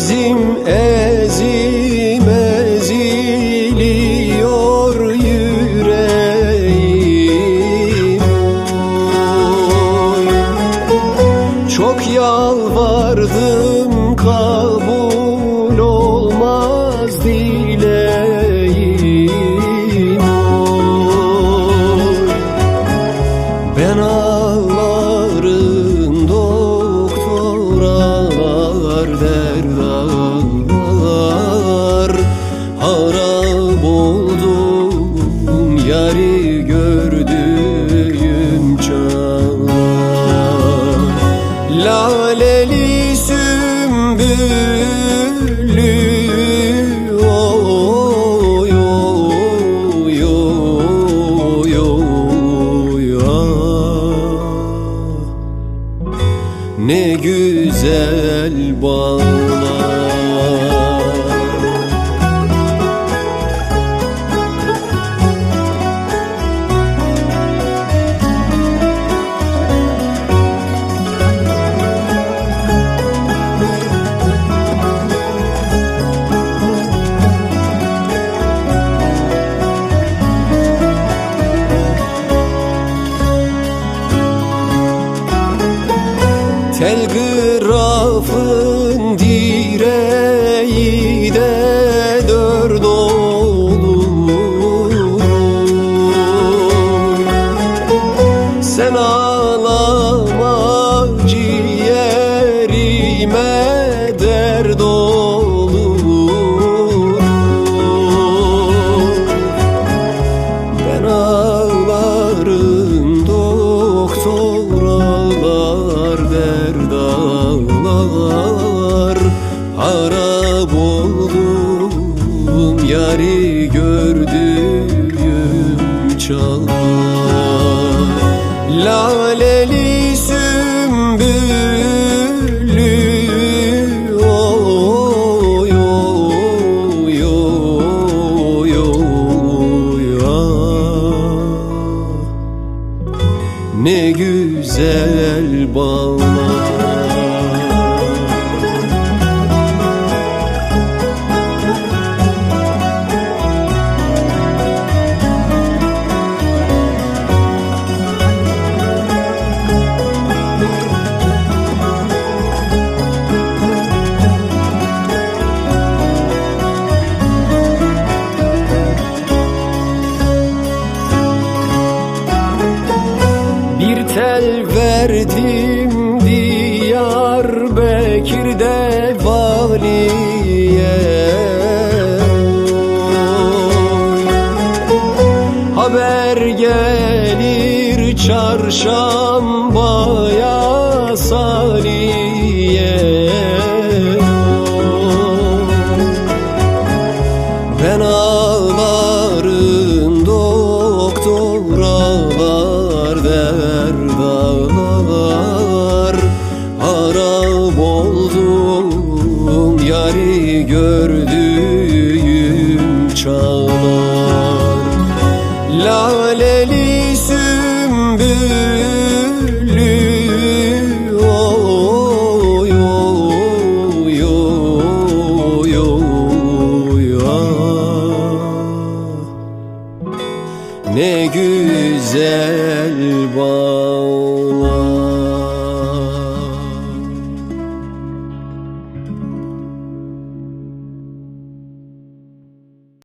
Ezim ezim eziliyor yüreğim. Çok yalvardım kabul olmaz dileğim. Ben ağladım Aleli sümbülü oy oy oy oy ah. Ne güzel bağlar. Lafın direği de dört olur Sen ağlama ağlar dert ağlar Harap oldum yari gördüğüm çağlar Ne güzel bağlar verdim Diyarbakır'da valiye Haber gelir çarşambaya saliye yari gördüğüm çağlar Laleli sümbüllü oy oy oy oy ah. Ne güzel